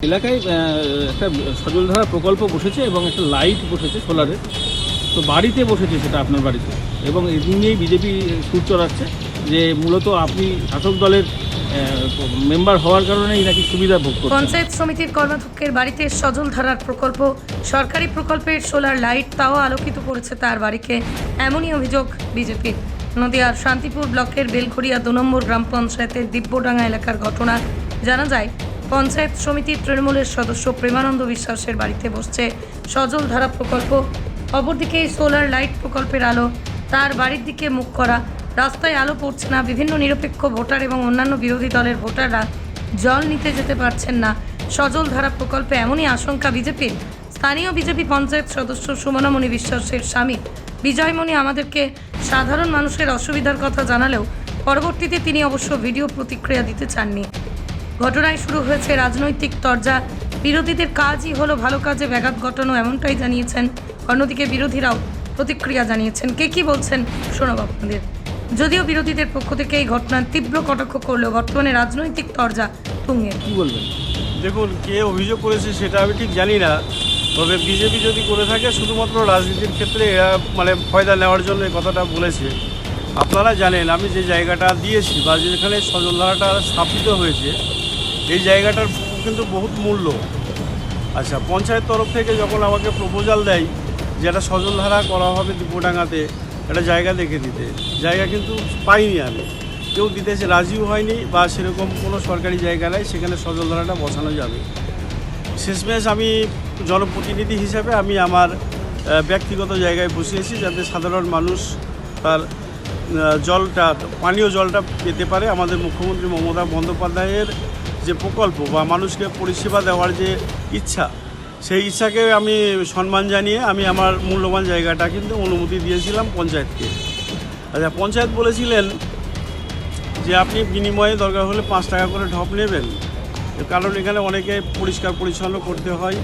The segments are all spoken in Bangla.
এলাকায় একটা সজলধারা প্রকল্প বসেছে এবং একটা লাইট বসেছে সোলারের তো বাড়িতে বসেছে সেটা আপনার বাড়িতে। এবং এই নিয়েই বিজেপি সুর চড়াচ্ছে যে মূলত আপনি শাসক দলের মেম্বার হওয়ার কারণেই নাকি সুবিধা ভোগ করছেন। পঞ্চায়েত সমিতির কর্মাধ্যক্ষের বাড়িতে সজল ধারার প্রকল্প, সরকারি প্রকল্পের সোলার লাইট তাও আলোকিত করেছে তার বাড়িকে। এমনই অভিযোগ বিজেপির নদিয়ার শান্তিপুর ব্লকের বেলঘরিয়া দু নম্বর গ্রাম পঞ্চায়েতের দিব্যডাঙ্গা এলাকার ঘটনা। জানা যায় পঞ্চায়েত সমিতির তৃণমূলের সদস্য প্রেমানন্দ বিশ্বাসের বাড়িতে বসছে সজল ধারা প্রকল্প। অপরদিকে সোলার লাইট প্রকল্পের আলো, তার বাড়ির দিকে মুখ করা। রাস্তায় আলো পড়ছে না, বিভিন্ন নিরপেক্ষ ভোটার এবং অন্যান্য বিরোধী দলের ভোটাররা জল নিতে যেতে পারছেন না। সজল ধারা প্রকল্পে এমনই আশঙ্কা বিজেপির। স্থানীয় বিজেপি পঞ্চায়েত সদস্য সুমনামণি বিশ্বাসের স্বামী বিজয়মণি আমাদেরকে সাধারণ মানুষের অসুবিধার কথা জানালেও পরবর্তীতে তিনি অবশ্য ভিডিও প্রতিক্রিয়া দিতে চাননি। ঘটনায় শুরু হয়েছে রাজনৈতিক তরজা। বিরোধীদের কাজই হলো ভালো কাজে ব্যাঘাত ঘটানো, এমনটাই জানিয়েছেন অন্যদিকে বিরোধীরাও প্রতিক্রিয়া জানিয়েছেন। কে কি বলছেন শোনাব আপনাদের। যদিও বিরোধীদের পক্ষ থেকে এই ঘটনার তীব্র কটাক্ষ করলেও বর্তমানে রাজনৈতিক তরজা তুঙ্গে। কি বলবেন? দেখুন, কে অভিযোগ করেছে সেটা আমি ঠিক জানি না। তবে বিজেপি যদি করে থাকে, শুধুমাত্র রাজনীতির ক্ষেত্রে এরা মানে ফয়দা নেওয়ার জন্য এই কথাটা বলেছে। আপনারা জানেন, আমি যে জায়গাটা দিয়েছি বা যেখানে সজলধারাটা স্থাপিত হয়েছে এই জায়গাটার কিন্তু বহুত মূল্য। আচ্ছা পঞ্চায়েত তরফ থেকে যখন আমাকে প্রপোজাল দেয় যে একটা সজলধারা করা হবে দীপুডাঙ্গাতে, একটা জায়গা দেখে দিতে, জায়গা কিন্তু পাইনি আমি। কেউ দিতেছে রাজিও হয়নি বা সেরকম কোনো সরকারি জায়গা নেই, সেখানে সজলধারাটা বসানো যাবে। শেষমেশ আমি জনপ্রতিনিধি হিসাবে আমি আমার ব্যক্তিগত জায়গায় বসিয়েছি যাতে সাধারণ মানুষ তার জলটা, পানীয় জলটা পেতে পারে। আমাদের মুখ্যমন্ত্রী মমতা বন্দ্যোপাধ্যায়ের যে প্রকল্প বা মানুষকে পরিষেবা দেওয়ার যে ইচ্ছা, সেই ইচ্ছাকে আমি সম্মান জানিয়ে আমি আমার মূল্যবান জায়গাটা কিন্তু অনুমতি দিয়েছিলাম পঞ্চায়েতকে। আচ্ছা পঞ্চায়েত বলেছিলেন যে আপনি বিনিময়ে দরকার হলে পাঁচ টাকা করে ঢপ নেবেন। কারণ এখানে অনেকে পরিষ্কার পরিচ্ছন্ন করতে হয়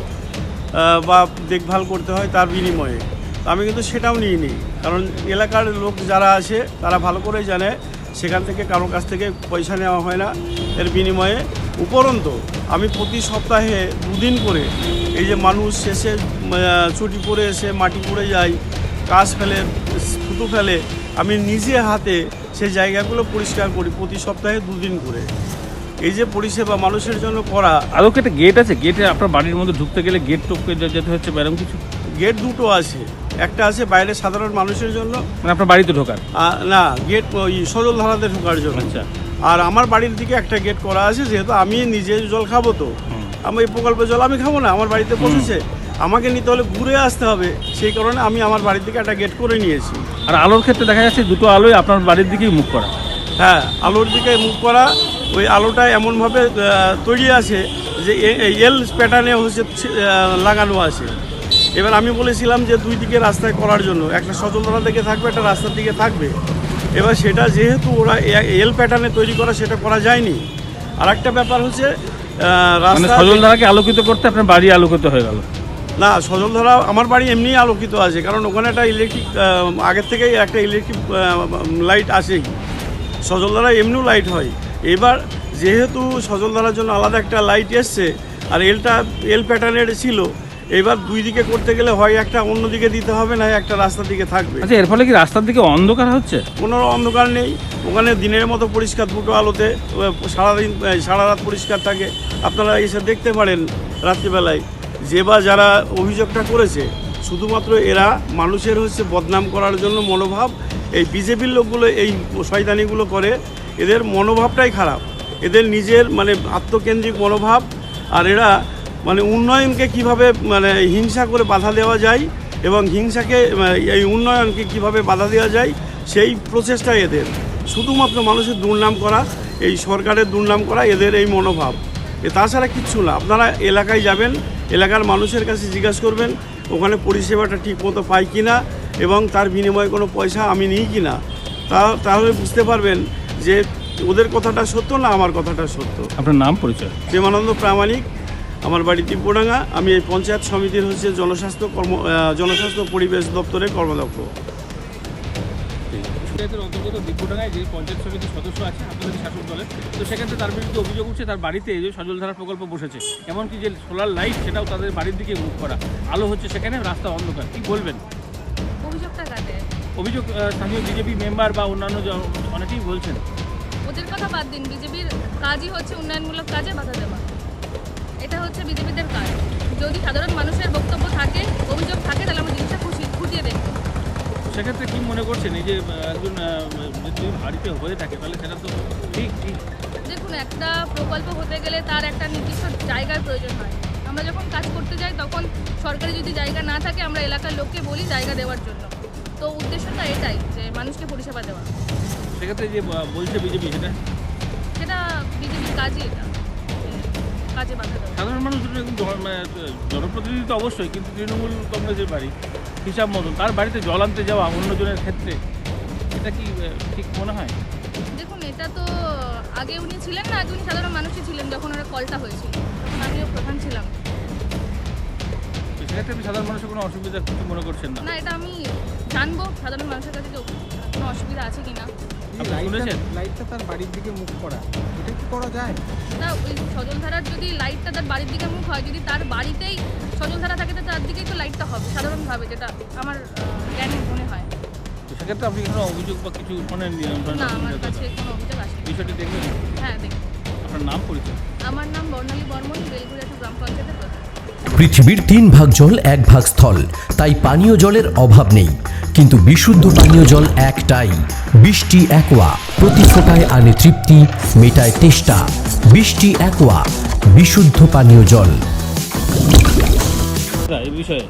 বা দেখভাল করতে হয় তার বিনিময়ে। আমি কিন্তু সেটাও নিইনি। কারণ এলাকার লোক যারা আছে, তারা ভালো করেই জানে, সেখান থেকে কারোর কাছ থেকে পয়সা নেওয়া হয় না। এর বিনিময়ে উপরন্ত আমি প্রতি সপ্তাহে দুদিন করে এই যে মানুষ শেষে ছুটি পড়ে এসে মাটি পড়ে যায় কাজ ফেলে থুতু ফেলে আমি নিজে হাতে সেই জায়গাগুলো পরিষ্কার করি প্রতি সপ্তাহে দুদিন করে। এই যে পরিষেবা মানুষের জন্য করা আরও একটা গেট আছে? গেটে আপনার বাড়ির মধ্যে ঢুকতে গেলে গেট টপকে যেতে হচ্ছে এরকম কিছু? গেট দুটো আছে। একটা আছে বাইরে সাধারণ মানুষের জন্য। মানে আপনার বাড়িতে ঢোকার? না গেট ওই সজল ধারাতে ঢোকার জন্য। আচ্ছা। আর আমার বাড়ির দিকে একটা গেট করা আছে যেহেতু আমি নিজে জল খাব তো। আমি এই প্রকল্পের জল আমি খাব না আমার বাড়িতে পৌঁছেছে আমাকে নিতে হলে ঘুরে আসতে হবে সেই কারণে আমি আমার বাড়ির দিকে একটা গেট করে নিয়েছি। আর আলোর ক্ষেত্রে দেখা যাচ্ছে দুটো আলোই আপনার বাড়ির দিকেই মুখ করা। হ্যাঁ আলোর দিকে মুখ করা ওই আলোটা এমনভাবে তৈরি আছে যে এল প্যাটার্নে হচ্ছে লাগানো আছে। এবার আমি বলেছিলাম যে দুই দিকে রাস্তায় করার জন্য একটা সচলতলা দিকে থাকবে একটা রাস্তার দিকে থাকবে। এবার সেটা যেহেতু ওরা এল প্যাটার্নে তৈরি করা সেটা করা যায়নি। আর একটা ব্যাপার হচ্ছে মানে রাস্তা সজলধারাকে আলোকিত করতে আপনার বাড়ি আলোকিত হয়ে গেল। না সজলধারা আমার বাড়ি এমনি আলোকিত আছে কারণ ওখানে একটা ইলেকট্রিক আগের থেকেই একটা ইলেকট্রিক লাইট আছেই। সজলধারা এমনিও লাইট হয়। এবার যেহেতু সজলধারার জন্য আলাদা একটা লাইট এসছে আর এলটা এল প্যাটার্নের ছিল এবার দুই দিকে করতে গেলে হয় একটা অন্য দিকে দিতে হবে না একটা রাস্তার দিকে থাকবে। আচ্ছা এর ফলে কি রাস্তার দিকে অন্ধকার হচ্ছে? কোনো অন্ধকার নেই। ওখানে দিনের মতো পরিষ্কার দুটো আলোতে সারাদিন সারা রাত পরিষ্কার থাকে। আপনারা এসে দেখতে পারেন রাত্রিবেলায়। যে বা যারা অভিযোগটা করেছে শুধুমাত্র এরা মানুষের হচ্ছে বদনাম করার জন্য মনোভাব এই বিজেপির লোকগুলো এই শয়তানিগুলো করে এদের মনোভাবটাই খারাপ। এদের নিজের মানে আত্মকেন্দ্রিক মনোভাব আর এরা মানে উন্নয়নকে কীভাবে মানে হিংসা করে বাধা দেওয়া যায় এবং হিংসাকে এই উন্নয়নকে কীভাবে বাধা দেওয়া যায় সেই প্রচেষ্টা এদের। শুধুমাত্র মানুষের দুর্নাম করা এই সরকারের দুর্নাম করা এদের এই মনোভাব। এ তাছাড়া কিচ্ছু না। আপনারা এলাকায় যাবেন এলাকার মানুষের কাছে জিজ্ঞাসা করবেন ওখানে পরিষেবাটা ঠিক মতো পাই কি না এবং তার বিনিময়ে কোনো পয়সা আমি নিই কি না তা তাহলে বুঝতে পারবেন যে ওদের কথাটা সত্য না আমার কথাটা সত্য। আপনার নাম পরিচয়? প্রেমানন্দ প্রামাণিক। আমার বাড়ি তিব্বডাঙ্গা। আমি এই পঞ্চায়েত সমিতির হচ্ছে জনস্বাস্থ্য কর্ম জনস্বাস্থ্য পরিবেশ দপ্তরের কর্মদক্ষ। পঞ্চায়েতের অন্তর্গত দিব্যডাঙ্গায় যে পঞ্চায়েত সমিতির সদস্য আছে আপনাদের শাসক দলের তো সেক্ষেত্রে তার বিরুদ্ধে অভিযোগ উঠছে তার বাড়িতে যে সজলধারা প্রকল্প বসেছে। এমনকি যে সোলার লাইট সেটাও তাদের বাড়ির দিকে মুখ করা। আলো হচ্ছে সেখানে রাস্তা অন্ধকার। কি বলবেন? অভিযোগটা কাটে অভিযোগ আহ, স্থানীয় বিজেপি মেম্বার বা অন্যান্য অনেকেই বলছেন। ওদের কথা বাদ দিন বিজেপির কাজই হচ্ছে উন্নয়নমূলক কাজে বাধা দেওয়া। এটা হচ্ছে বিজেপিদের কাজ। যদি সাধারণ মানুষের বক্তব্য থাকে অভিযোগ থাকে তাহলে আমরা জিনিসটা খুশি খুঁটিয়ে দেখব। সেক্ষেত্রে কি মনে করছেন? এই যে একজন যদি বাড়িতে হয়ে থাকে তাহলে সেটা তো ঠিক ঠিক দেখুন একটা প্রকল্প হতে গেলে তার একটা নির্দিষ্ট জায়গার প্রয়োজন হয়। আমরা যখন কাজ করতে যাই তখন সরকারি যদি জায়গা না থাকে আমরা এলাকার লোককে বলি জায়গা দেওয়ার জন্য। তো উদ্দেশ্যটা এটাই যে মানুষকে পরিষেবা দেওয়া। সেক্ষেত্রে যে বলছে বিজেপি সেটা? সেটা বিজেপির কাজই এটা। কাজে বাধা দেওয়া। সাধারণ মানুষ মানে, জনপ্রতিনিধি তো অবশ্যই কিন্তু তৃণমূল কংগ্রেসের বাড়ি হিসাব মতন তার বাড়িতে জল আনতে যাওয়া অন্যজনের ক্ষেত্রে এটা কি ঠিক মনে হয়? দেখুন এটা তো আগে উনি ছিলেন না আগে উনি সাধারণ মানুষই ছিলেন যখন ওরা কলটা হয়েছিল তখন আমিও প্রধান ছিলাম। সেক্ষেত্রে আপনি সাধারণ মানুষের কোনো অসুবিধা কিছু মনে করছেন না? না এটা আমি জানব সাধারণ মানুষের কাছে কোনো অসুবিধা আছে কি না আপনি শুনেছেন? লাইটটা তার বাড়ির দিকে মুখ করা। এটা কি করা যায়? না ওই যদি লাইটটা তার বাড়ির দিকে মুখ হয় যদি তার বাড়িতেই থাকে তো তার দিকেই তো লাইটটা হবে সাধারণভাবে যেটা আমার জ্ঞানে মনে হয়। তো সেক্ষেত্রে আপনি কোনো অভিযোগ বা কিছু শোনেননি না আমার কাছে কোনো অভিযোগ আসেনি। বিষয়টি দেখবেন হ্যাঁ দেখুন আপনার নাম পরিচয়? আমার নাম বর্ণালী বর্মন বেলগুড়িয়া টু গ্রাম পঞ্চায়েতের প্রধান। পৃথিবীর তিন ভাগ জল এক ভাগ স্থল তাই পানীয় জলের অভাব নেই। কিন্তু বিশুদ্ধ পানীয় জল একটাই বৃষ্টি একোয়া প্রতি ফোটায় আনে তৃপ্তি মেটায় তেষ্টা। বৃষ্টি একোয়া বিশুদ্ধ পানীয় জল। এই বিষয়ে?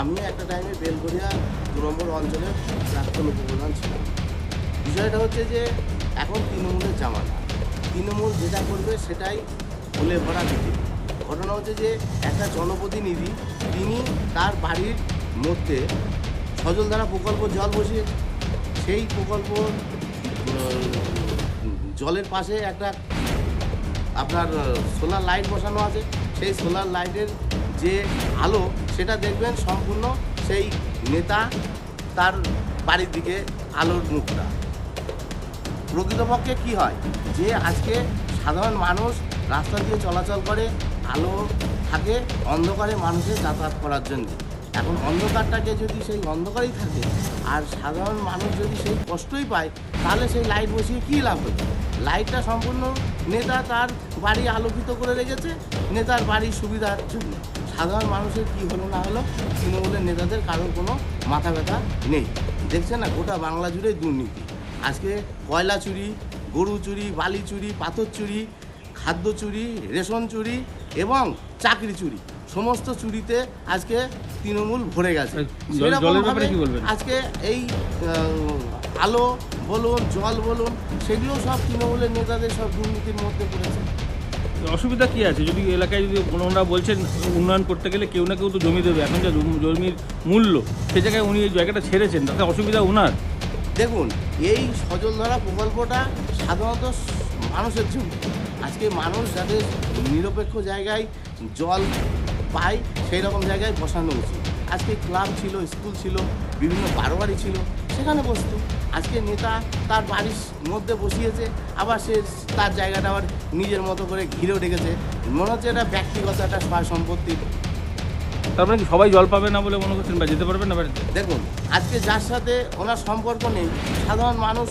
আমি একটা টাইমে বেলগড়িয়া দু নম্বর অঞ্চলের প্রাক্তন উপপ্রধান ছিলাম। বিষয়টা হচ্ছে যে এখন তৃণমূলের জামানা। তৃণমূল যেটা করবে সেটাই ফুলে ভরা দিতে ঘটনা হচ্ছে যে একটা জনপ্রতিনিধি, তিনি তার বাড়ির মধ্যে সজলধারা প্রকল্প জল বসিয়ে সেই প্রকল্প জলের পাশে একটা আপনার সোলার লাইট বসানো আছে। সেই সোলার লাইটের যে আলো, সেটা দেখবেন সম্পূর্ণ সেই নেতা তার বাড়ির দিকে আলোর মুখটা। প্রকৃতপক্ষে কি হয়? যে আজকে সাধারণ মানুষ রাস্তা দিয়ে চলাচল করে আলো থাকে, অন্ধকারে মানুষের যাতায়াত করার জন্য। এখন অন্ধকারটাকে যদি সেই অন্ধকারেই থাকে, আর সাধারণ মানুষ যদি সেই কষ্টই পায়, তাহলে সেই লাইট বসিয়ে কী লাভ হবে লাইটটা সম্পূর্ণ নেতা তার বাড়ি আলোকিত করে রেখেছে, নেতার বাড়ির সুবিধার জন্য। সাধারণ মানুষের কি হলো না হলো, তৃণমূলের নেতাদের কারোর কোনো মাথা ব্যথা নেই। দেখছেন না, গোটা বাংলা জুড়ে দুর্নীতি। আজকে কয়লা চুরি, গরু চুরি, বালি চুরি, পাথর চুরি, খাদ্য চুরি, রেশন চুরি এবং চাকরি চুরি। সমস্ত চুরিতে আজকে তৃণমূল ভরে গেছে। সেরকমভাবে? আজকে এই আলো বলুন জল বলুন সেগুলো সব তৃণমূলের নেতাদের সব দুর্নীতির মধ্যে পড়েছে। অসুবিধা কি আছে? যদি এলাকায় যদি ওনারা বলছেন উন্নয়ন করতে গেলে কেউ না কেউ তো জমি দেবে। এখন যা জমির মূল্য সে জায়গায় উনি এই জায়গাটা ছেড়েছেন। তাতে অসুবিধা ওনার? দেখুন এই সজলধারা প্রকল্পটা সাধারণত মানুষের জন্য আজকে মানুষ যাদের নিরপেক্ষ জায়গায় জল পায় সেই রকম জায়গায় বসানো উচিত। আজকে ক্লাব ছিল স্কুল ছিল বিভিন্ন বারোয়ারি ছিল সেখানে বসতো। আজকে নেতা তার বাড়ির মধ্যে বসিয়েছে আবার সে তার জায়গাটা আবার নিজের মতো করে ঘিরেও রেখেছে। মনে হচ্ছে এটা ব্যক্তিগত একটা সম্পত্তি। তার মানে কি সবাই জল পাবে না বলে মনে করছেন বা যেতে পারবেন না বাড়িতে? দেখুন আজকে যার সাথে ওনার সম্পর্ক নেই সাধারণ মানুষ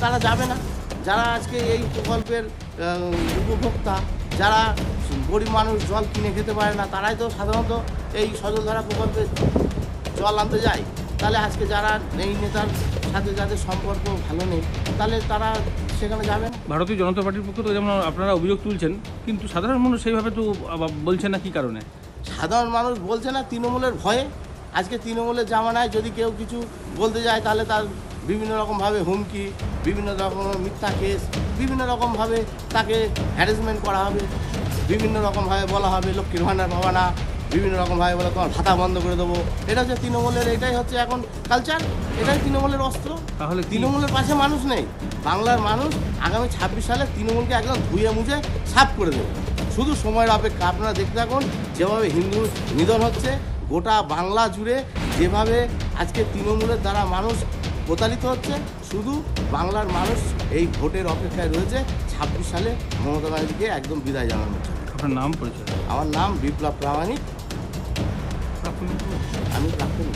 তারা যাবে না। যারা আজকে এই প্রকল্পের উপভোক্তা যারা গরিব মানুষ জল কিনে খেতে পারে না তারাই তো সাধারণত এই সজলধারা প্রকল্পে জল আনতে যায়। তাহলে আজকে যারা এই নেতার সাথে যাদের সম্পর্ক ভালো নেই তাহলে তারা সেখানে যাবেন? ভারতীয় জনতা পার্টির পক্ষ থেকে যেমন আপনারা অভিযোগ তুলছেন কিন্তু সাধারণ মানুষ সেইভাবে তো বলছেন না কি কারণে? সাধারণ মানুষ বলছে না তৃণমূলের ভয়ে। আজকে তৃণমূলের জামানায় যদি কেউ কিছু বলতে যায় তাহলে তার বিভিন্ন রকমভাবে হুমকি বিভিন্ন রকম মিথ্যা কেস বিভিন্ন রকমভাবে তাকে হ্যারাসমেন্ট করা হবে বিভিন্ন রকমভাবে বলা হবে লক্ষ্মীর ভাণ্ডার পাবা না বিভিন্ন রকমভাবে বলে তোমার ভাতা বন্ধ করে দেবো। এটা হচ্ছে তৃণমূলের এটাই হচ্ছে এখন কালচার এটাই তৃণমূলের অস্ত্র। তাহলে তৃণমূলের পাশে মানুষ নেই। বাংলার মানুষ আগামী ছাব্বিশ সালে তৃণমূলকে একদম ধুয়ে মুছে সাফ করে দেবে। শুধু সময়ের অপেক্ষা আপনারা দেখতে থাকুন যেভাবে হিন্দু নিধন হচ্ছে গোটা বাংলা জুড়ে যেভাবে আজকে তৃণমূলের দ্বারা মানুষ প্রতারিত হচ্ছে। শুধু বাংলার মানুষ এই ভোটের অপেক্ষায় রয়েছে। ছাব্বিশ সালে মমতা ব্যানার্জিকে একদম বিদায় জানানোর জন্য আপনার নাম পরিচয়? আমার নাম বিপ্লব প্রামাণিক। আমি প্রাক্তন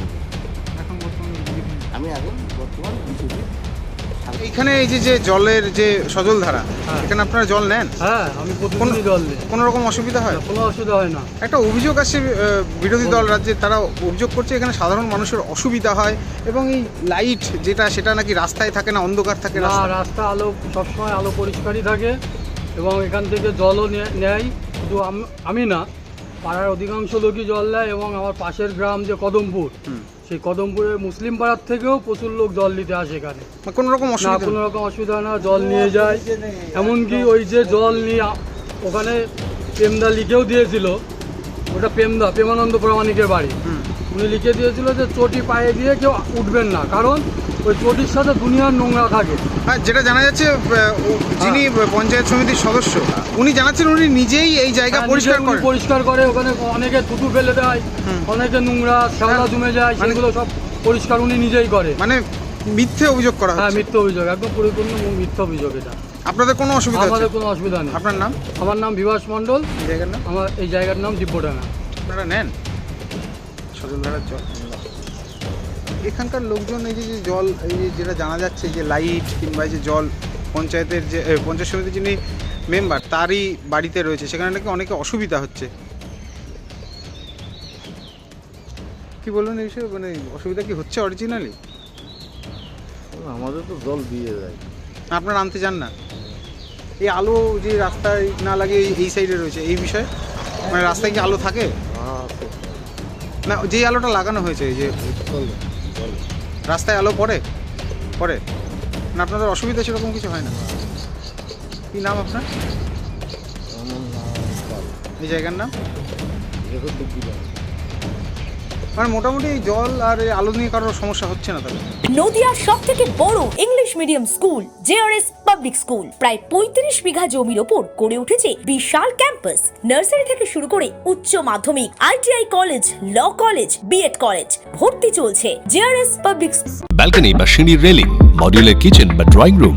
আমি এখন বর্তমান বিজেপি। এখন এই যে যে জলের যে সজল ধারা এখানে আপনারা জল নেন? হ্যাঁ আমি প্রতিদিনই জল দিই। কোনো রকম অসুবিধা হয়? কোনো অসুবিধা হয় না। একটা অভিযোগ আসছে বিরোধী দল রাজ্যে তারা অভিযোগ করছে এখানে সাধারণ মানুষের অসুবিধা হয় এবং এই লাইট যেটা সেটা নাকি রাস্তায় থাকে না অন্ধকার থাকে না। রাস্তা আলো সবসময় আলো পরিষ্কারই থাকে এবং এখান থেকে জলও নেয়। শুধু আমি না পাড়ার অধিকাংশ লোকই জল নেয় এবং আমার পাশের গ্রাম যে কদমপুর সেই কদমপুরের মুসলিম পাড়ার থেকেও প্রচুর লোক জল নিতে আসে এখানে। কোনো রকম না অসুবিধা কোনো রকম অসুবিধা হয় না জল নিয়ে যায়। এমনকি ওই যে জল নিয়ে আ- ওখানে প্রেমদা লিখেও দিয়েছিল। ওটা প্রেমদা প্রেমানন্দ প্রামাণিকের বাড়ি। উনি লিখে দিয়েছিল যে চটি পায়ে দিয়ে কেউ উঠবেন না কারণ ওই চটির সাথে দুনিয়ার নোংরা থাকে। হ্যাঁ যেটা জানা যাচ্ছে আহ, ও- যিনি পঞ্চায়েত সমিতির সদস্য উনি জানাচ্ছেন উনি নিজেই এই জায়গা হ্যাঁ, পরিষ্কার করেন। পরিষ্কার করে ওখানে অনেকে থুতু ফেলে দেয় অনেকে নোংরা শ্যাওলা জমে যায় মানে- সেগুলো সব পরিষ্কার উনি নিজেই করে। মানে মিথ্যে অভিযোগ করা হ্যাঁ মিথ্যা অভিযোগ একদম পরিপূর্ণ মিথ্যে অভিযোগ এটা। আপনাদের কোনো অসুবিধা আমাদের কোনো অসুবিধা নেই। আপনার নাম? আমার নাম বিভাস মণ্ডল। জায়গার নাম? আমার এই জায়গার নাম দিব্যডাঙ্গা। আপনারা নেন। সজলধারার জল। এখানকার লোকজন এই যে জল এই যেটা জানা যাচ্ছে যে লাইট কিংবা এই যে জল পঞ্চায়েতের যে পঞ্চায়েত সমিতির যিনি মেম্বার তারই বাড়িতে রয়েছে। সেখানে নাকি অনেকে অসুবিধা হচ্ছে। কি বলুন এই বিষয়ে? মানে অসুবিধা কি হচ্ছে অরিজিনালি আমাদের তো জল দিয়ে দেয় আপনারা আনতে চান না? এই আলো যে রাস্তায় না লাগে এই- সাইডে রয়েছে এই বিষয়ে? মানে রাস্তায় কি আলো থাকে? না যেই আলোটা লাগানো হয়েছে এই যে রাস্তায় আলো পড়ে? পড়ে? না আপনাদের অসুবিধা সেরকম কিছু হয় না। কি নাম আপনার? এই জায়গার নাম? মানে মোটামুটি জল আর আলো নিয়ে কারোর সমস্যা হচ্ছে না তাহলে? নদিয়ার সব থেকে বড় English medium school JRS public school প্রায় পঁয়ত্রিশ বিঘা জমির ওপর গড়ে উঠেছে বিশাল ক্যাম্পাস নার্সারি থেকে শুরু করে উচ্চ মাধ্যমিক ITI college law college BEd college ভর্তি চলছে জেআরএস পাবলিক ব্যালকনি বা সিঁড়ির রেলিং মডিউলার কিচেন বা ড্রয়িং রুম